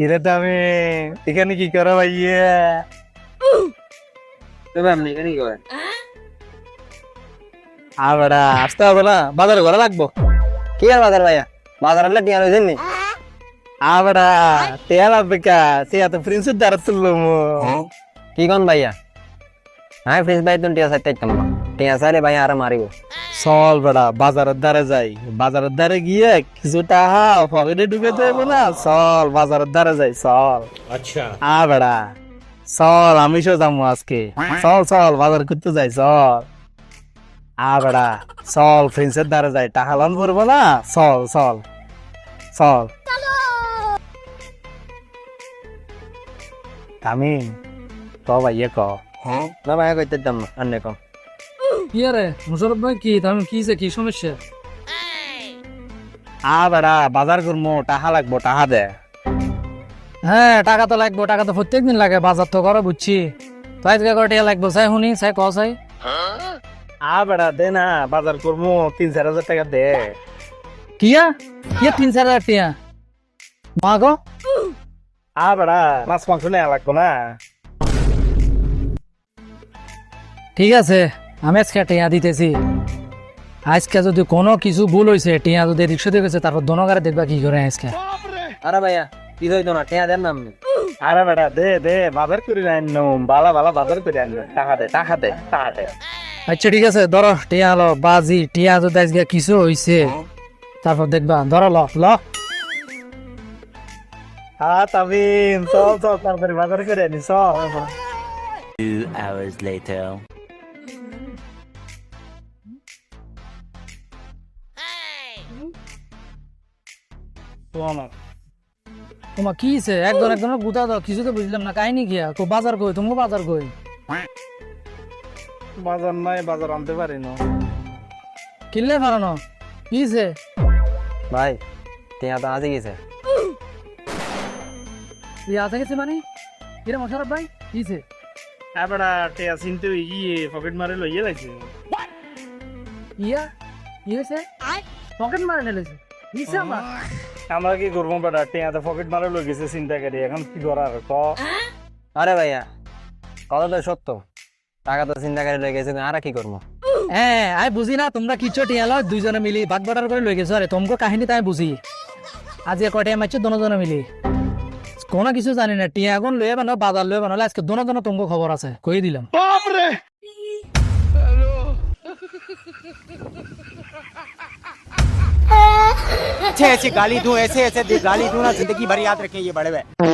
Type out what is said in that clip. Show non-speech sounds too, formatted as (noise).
কিরে তুমি এখানে কি করো ভাইয়া? তবে আপনি এখানে কি করেন আবড়া আসতে হবে না বাজারে ঘরে লাগবো কি আর বাজার ভাইয়া? বাজার আনলে টিয়া রয়েছেন নি? আবড়া তেল বেকা সে এত প্রিন্সের দ্বারা তুললো কি কোন ভাইয়া? হ্যাঁ ফ্রেন্স ভাই তুমি টিয়া সাইতে টিয়া সাইলে ভাই আর মারিব। চল বেড়া বাজারের দ্বারে যাই। বাজারের দ্বারে গিয়ে কিছু টাকা পকেটে ঢুকে দেবো না। চল বাজারের দ্বারে যাই চল। আচ্ছা। আ বেড়া চল আমি সো যাব আজকে। চল চল বাজার করতে যাই চল। আ বেড়া চল ফ্রেন্সের দ্বারে যাই। টাকা লন পড়ব না? চল চল চল। তামিম তো ভাইয়ে ক? না ভাইয়া কইতে দাম না আন্নে কম কি আরে? মুশারফ ভাই কি? তুমি কি কি সমস্যা? আ বেড়া বাজার করব টাকা লাগবো টাকা দে। হ্যাঁ টাকা তো লাগবে টাকা তো প্রত্যেক দিন লাগে বাজার তো করে বুঝছি। তাই থেকে করে টাকা লাগবে চাই শুনি চাই ক চাই। আ বেড়া দে না বাজার করব তিন চার হাজার টাকা দে। কিয়া? কিয়া তিন চার হাজার টিয়া মা গো? আ বেড়া মাছ মাংস নেওয়া লাগবো না। ঠিক আছে। আমি আজকে টিয়া দিতেছি। আজকে যদি কোনো কিছু ভুল হয়েছে টিয়া যদি রিক্সা দিয়ে গেছে তারপর দোনোগারে দেখবা কি করে আজকে। আরে ভাইয়া কি হইতো না টিয়া দেন না আপনি। আরে বেড়া দে দে বাজার করে আননো বালা বালা বাজার করে আনলো টাকা দে টাকা দে টাকা দে। আচ্ছা ঠিক আছে ধরো টিয়া লো বাজি টিয়া যদি আজকে কিছু হয়েছে তারপর দেখবা ধরো ল ল। হ্যাঁ তামিম চল চল তাড়াতাড়ি বাজার করে আনি চল। Two hours later. শোন তোমার কি হয়েছে একজন একজনের গুতা দাও কিছু তো বুঝলাম না কাহিনী কি কো বাজার কই? তুমি বাজার কই? বাজার নাই বাজার আনতে পারি না। কিনলে পারানো কি হয়েছে ভাই টিয়া তো আজই গেছে। ইয়া থেকে মানে? কিরে মশারফ ভাই? কি হয়েছে হ্যাঁ বেড়া টেয়া চিনতে ইয়ে পকেট মারে লইয়ে লাগছে ইয়া? কি হয়েছে পকেট মারে নিচে আমার আমরা কি করব টেয়াতে পকেট মারে লই গেছে চিন্তা করি এখন কি করার ক। আরে ভাইয়া কথা তো সত্য। টাকা তো চিন্তা করে লয়ে গেছে আর কি করব? হ্যাঁ আমি বুঝি না তোমরা কিচ্ছু টিয়ালো দুইজনে মিলি বাগ বাটার করে লই গেছো আরে তোমাকে কাহিনী তাই বুঝি আজকে কয়টা মারছো দোনোজনে মিলি। কোনো কিছু জানি না টিয়া এখন লয়ে বানো বাজার লয়ে বানো আজকে দোনোজনে তোমাকে খবর আছে কই দিলাম। (laughs) (laughs) अच्छे ऐसे गाली दूँ, ऐसे ऐसे गाली दूँ ना, ज़िंदगी भर याद रखें ये बड़े भाई।